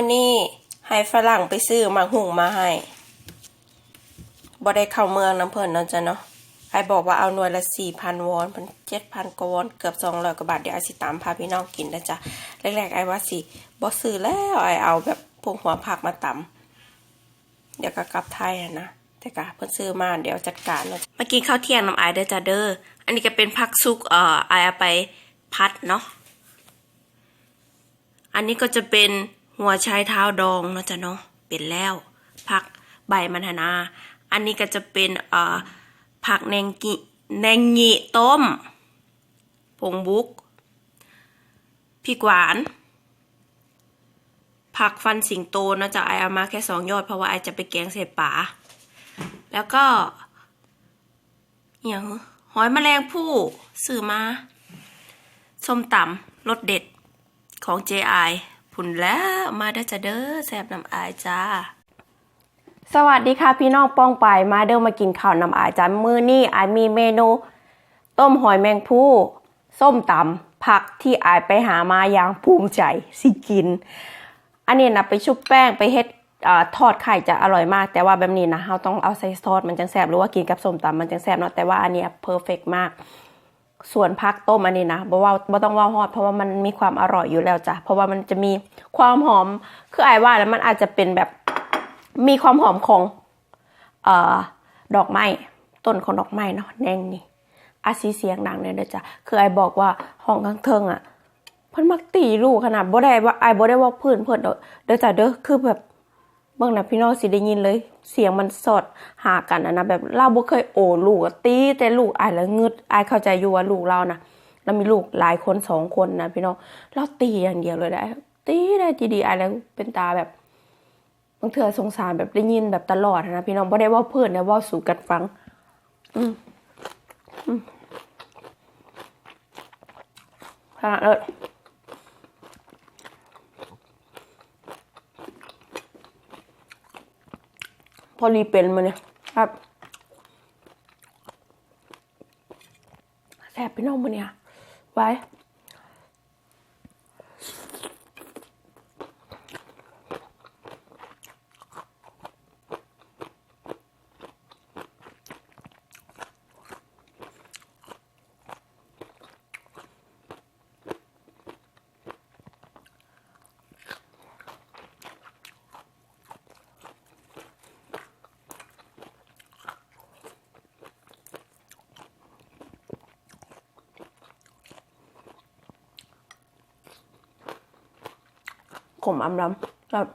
มื่อนี้ให้ฝรั่งไปซื้อมาหุงมาให้บ่ได้เข้าเมืองน้ำเพิ่นเนาะจ้ะเนาะไอบอกว่าเอาหน่วยละสี่พันวอนเป็นเจ็ดพันกวอนเกือบสองร้อยกว่าบาทเดี๋ยวไอสิตามพาพี่น้องกินนะจ๊ะแรกๆไอว่าสิบ่ซื้อแล้วไอเอาแบบพวกหัวผักมาตำเดี๋ยวก็กลับไทยนะแต่กะเพิ่นซื้อมาเดี๋ยวจัดการเนาะมากินข้าวเที่ยงน้ำไอายเด้อจ้ะเด้ออันนี้ก็เป็นผักซุกเอ่อไอเอาไปพัดเนาะอันนี้ก็จะเป็น หัวชายเท้าดองเนาะจ๊ะเนาะเป็นแล้วผักใบมันหนา อันนี้ก็จะเป็นเอ่อผักแนงกิแนงงีต้ม ผงบุกพริกหวาน ผักฟันสิงโตเนาะจะไอเอามาแค่สองยอด เพราะว่าไอจะไปแกงใส่ป่า แล้วก็อย่างหอยแมลงผู้ซื้อมา ส้มตำรสเด็ดของ JI ผุนแล้วมาได้อจะเด้อแซบน้ำอายจ้า สวัสดีค่ะพี่น้องป้องไปายมาเด้อมากินข้าวน้ำอายจ้ามื้อนี้อายมีเมนู ต้มหอยแมงผู้ส้มตำผักที่อายไปหามาอย่างภูมิใจสิกิน อันนี้นะไปชุบแป้งไปเฮ็ดอทอดไข่จะอร่อยมาก แต่ว่าแบบนี้นะเราต้องเอาใส่ซอสมันจังแซ่บหรือว่ากินกับส้มตำมันจังแซ่บเนาะแต่ว่าอันนี้เพอร์เฟกมาก ส่วนพักต้มอันนี้นะบอกว่าบ่ต้องว่าฮอดเพราะว่ามันมีความอร่อยอยู่แล้วจ้ะเพราะว่ามันจะมีความหอมคือไอ้ว่าแล้วมันอาจจะเป็นแบบมีความหอมของเอ่อดอกไม้ต้นของดอกไม้เนาะแนงนี่อาซีเสียงดังเนี่ยเดจ้ะคือไอ้บอกว่าห้องข้างเทิงอะเพิ่นมักตีลูกขนาดบ่ได้ว่าไอ้บ่ได้ว่าเพื่อนเพิ่นเด้อเด้อจ้ะเด้อคือแบบ เบิ่งนะพี่น้องสิได้ยินเลย เสียงมันสอดหากันอะนะแบบเราบ่เคยโอลูกตีแต่ลูกอายแล้วงึดอายเข้าใจอยู่ว่าลูกเรานะเรามีลูกหลายคนสองคนนะพี่น้องเราตีอย่างเดียวเลยได้ ตีได้ดีๆอายแล้วเป็นตาแบบบางเทื่อสงสารแบบได้ยินแบบตลอดนะพี่น้องบ่ได้ว่าเพิ่อนนะว่าสู่กันฟัง อืมอืมขนาดเลย พอดีเป็นมาเนี่ยครับแสบพี่น้องมาเนี่ยไว้ ขมอำลำแบบ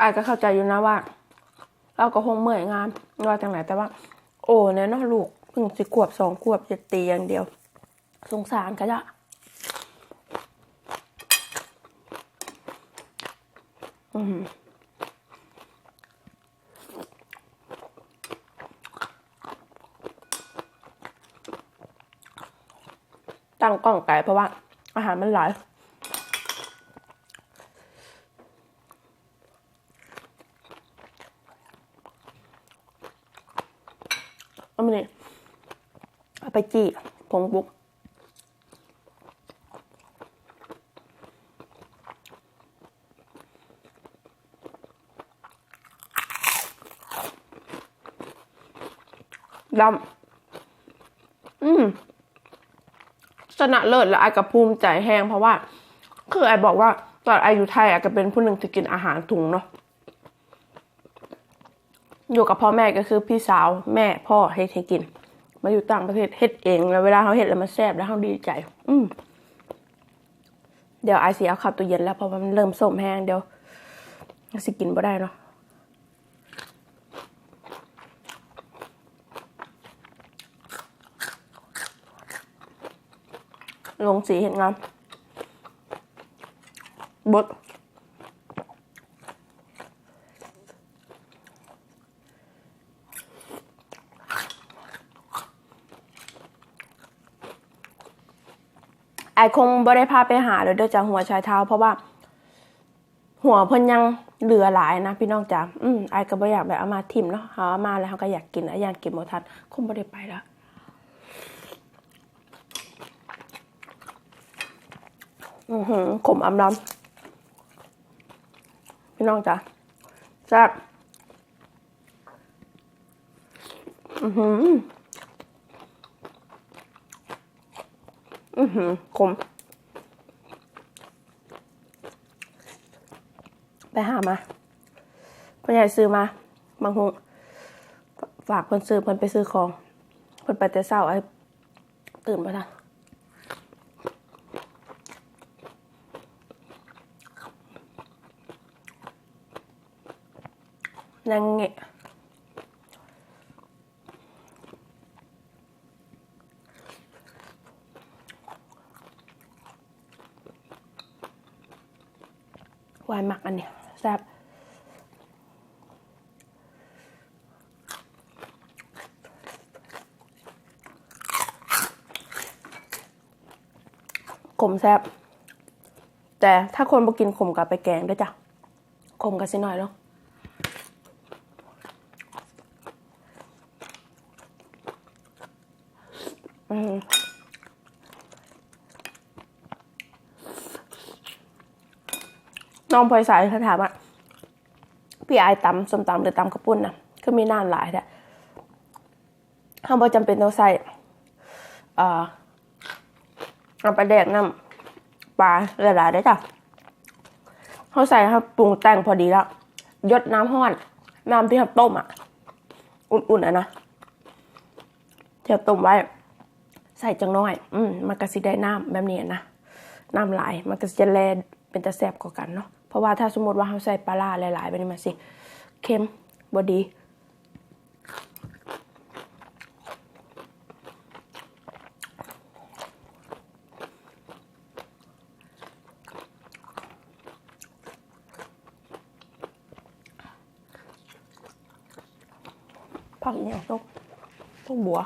อายก็เข้าใจอยู่นะว่า เราก็คงเมื่อยงานว่าจังไหนแต่ว่า โอ้เนี่ยเนาะลูกเพิ่งสิขวบสองขวบจะตีอย่างเดียว สงสารก็จะอืมตั้งกล้องไก่เพราะว่า อาหารมันหลายเอามาเนี่ยเอาไปจี้ผงบุกดำอืม ชนะเลิศและไอายกับภูมิใจแห้งเพราะว่า คือไอ้บอกว่าตอนไอ้อยู่ไทยไอก็เป็นผู้หนึ่งที่กินอาหารถุงเนาะอยู่กับพ่อแม่ก็คือพี่สาวแม่พ่อให้ให้กิน มาอยู่ต่างประเทศเฮ็ดเองแล้วเวลาเขาเฮ็ดแล้วมันแซ่บแล้วเขาดีใจ อืมเดี๋ยวไอเสียเอาขับตัวเย็นแล้วเพราะมันเริ่มส้มแห้งเดี๋ยวสิกินบ่ได้เนาะ ลงสีเห็นงามบดไอคงบ่ได้พาไปหาเลยเด้อจากหัวชายเท้า เพราะว่า หัวเพิ่นยังเหลือหลายนะพี่น้องจ๋าอืมไอก็บ่อยากแบบเอามาทิ่มเนาะเอามาแล้วเขาก็อยากกินอะอยากกินบ่ทันคงบ่ได้ไปแล้ว อือหือขมอำลำพี่น้องจ๋าแซ่บอือหืออือหือขม ไปหามาพ่อใหญ่ซื้อมา บางหงฝากเพิ่นซื้อเพิ่นไปซื้อของ เพิ่นไปแต่เช้าไอ้ตื่นมาทัน นั่งเงะวายหมักอันเนี้ยแซ่บขมแซ่บแต่ถ้าคนบ่กินขมกับไปแกงด้วยจ้ะขมกันสิหน่อยเนาะอืม น้องพลอยสายเขาถามอะพี่ไอตำส้มตำหรือตำกระปุ้นนะก็มีน้ำหลายแหละห้ามบ่จำเป็นต้องใส่เอ่อน้ำปแดกน้ำปลาหลายๆได้จ้ะเขาใส่ครับปรุงแต่งพอดีแล้วยดน้ำห้อน น้ำที่เขาต้มอะ อุ่นๆอะนะที่เขาต้มไว้ ใส่จังน้อย อืมมันก็สิได้น้ำแบบนี้นะน้ำหลาย มันก็จะแลเป็นตะแสบกว่ากันเนาะ เพราะว่าถ้าสมมติว่าเราใส่ปลาร้าหลายๆไปนี่มาสิเค็มบอดี ผักอีกอย่างต้องต้องบัว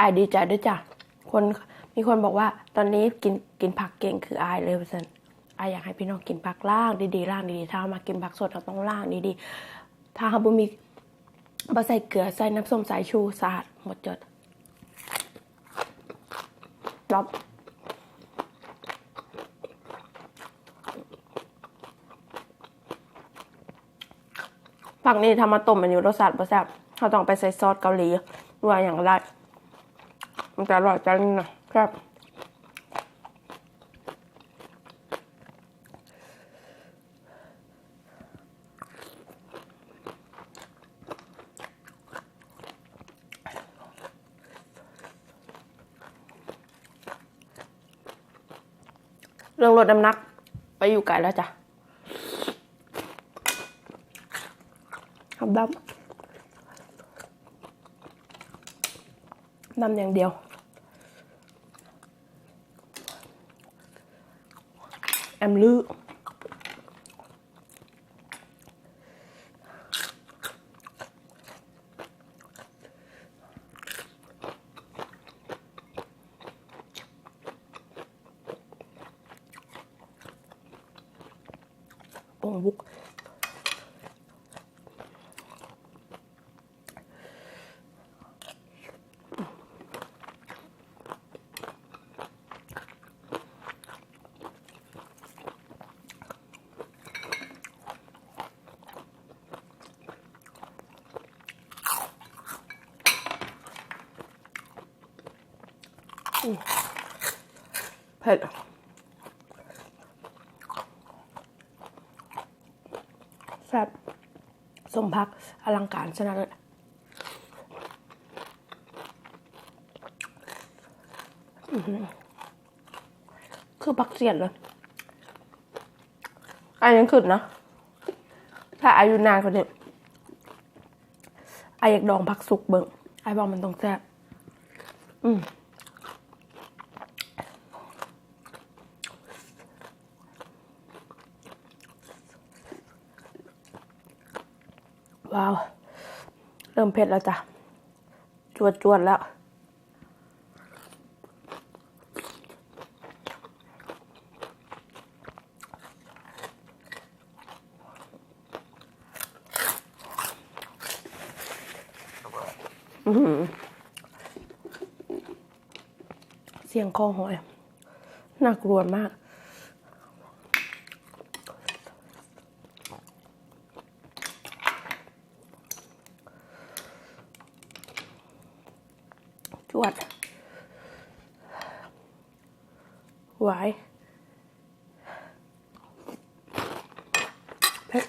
อายดีใจด้วยจ้ะคนมีคนบอกว่าตอนนี้กินกินผักเก่งคืออายเลยเพื่อนอายอยากให้พี่น้องกินผักล่างดีๆล่างดีๆถ้าเอามากินผักสดเราต้องล่างดีๆถ้าบ่มีบ่ใส่เกลือใส่น้ำส้มสายชูสะอาดหมดจดรอบผักนี้ทำมาต้มมันอยู่รสชาติบ่แซ่บเขาต้องไปใส่ซอสเกาหลีหรือว่าอย่างไร มันจะอร่อยจังนะครับ เรื่องลดน้ำหนัก ไปอยู่ไกลแล้วจ้ะทำดำดำอย่างเดียว แอมลื เผ็ดแซ่บสมพักอลังการชนะเลยคือพักเสียดเลย อันยังขึ้นนะ ถ้าอายุนานกว่าเด็กไออยากดองผักสุกเบิ่งไอบอกมันต้องแซ่บอืม ริ่มเผ็ดแล้วจ้ะ จวดๆแล้ว เสียงคอหอย น่ากลัวมาก หวายเผ็ด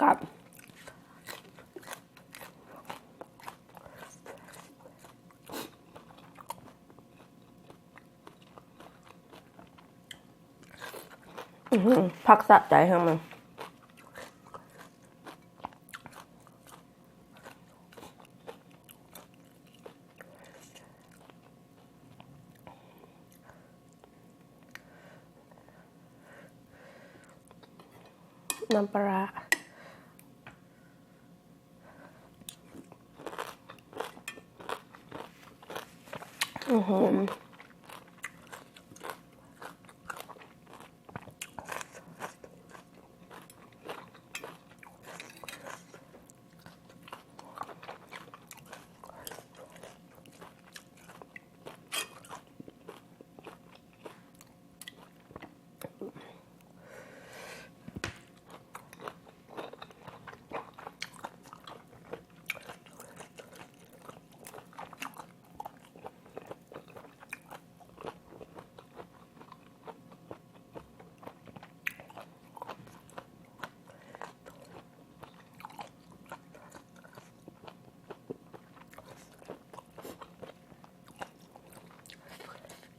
กับอื้อหือพักสะใจทั้งมันำปลาร้า อื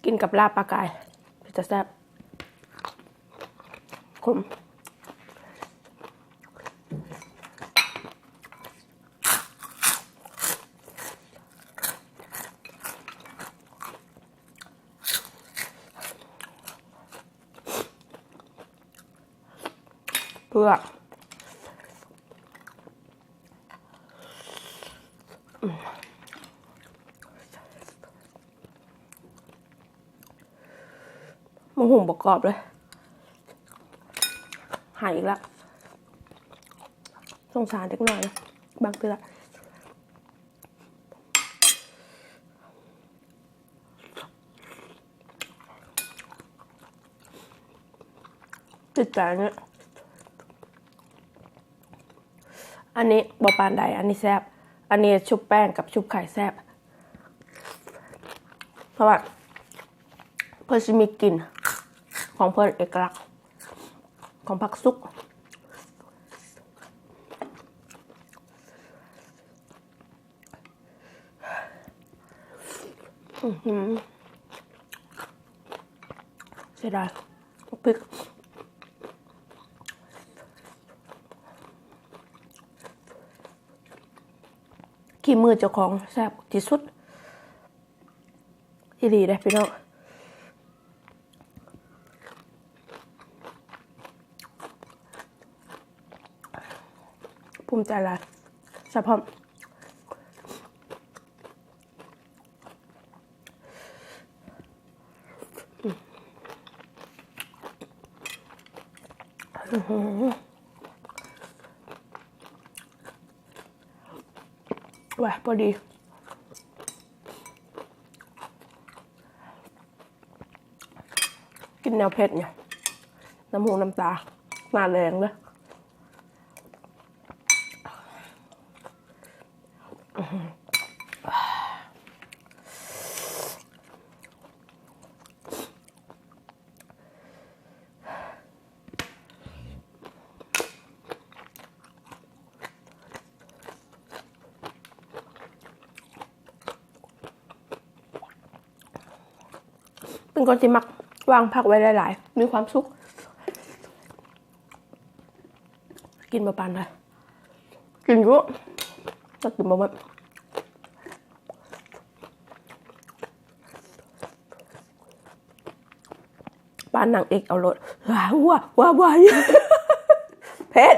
กินกับลาบปลากายจะแซ่บขมเพื่อม หุ่งประกอบเลย หายอีกแล้วสงสารเด็กน่อยนะ บางตือติดใจเนี่ยอันนี้บอปานใด อันนี้แซบอันนี้ชุบแป้งกับชุบไข่แซบเพราะว่าเพื่อจะมีกลิ่น ของเพื่นเอกลักษณ์ของผักซุก อือหือเสียดายพริกขี้มือเจ้าของแซ่บที่สุดที่ดีเลยพี่น้อง ภูมิใจลายสะพอมอื้อหือว่ะพอดีกินแนวเผ็ดเนี่ย น้ำหูน้ำตามาแรงเลย เป็นคนที่มักวางผักไว้หลาย ๆ มีความสุข กินมาปานเลยกินเยอะก็กินมาแบบปานนางเอกเอารถว้าวว้าวว้าวว้าวเผ็ด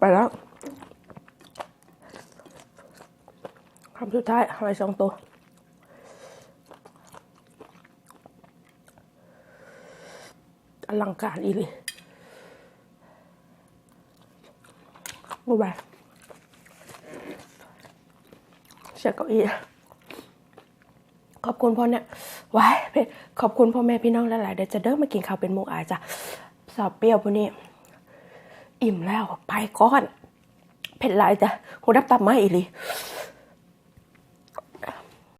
ไปแล้ว คำ สุดท้ายหอยสองตัวอลังการอีหลีบ๊ายบายเสียเก้าอี้ขอบคุณพ่อเนี่ยว้ายขอบคุณพ่อแม่พี่น้องหลายๆเดี๋ยวจะเดินมากินข้าวเป็นมูอายจ้ะสอบเปรี้ยวพวกนี้ อิ่มแล้วไปก้อน เผ็ดหลายจ้ะหูดับตับไม้อีหลี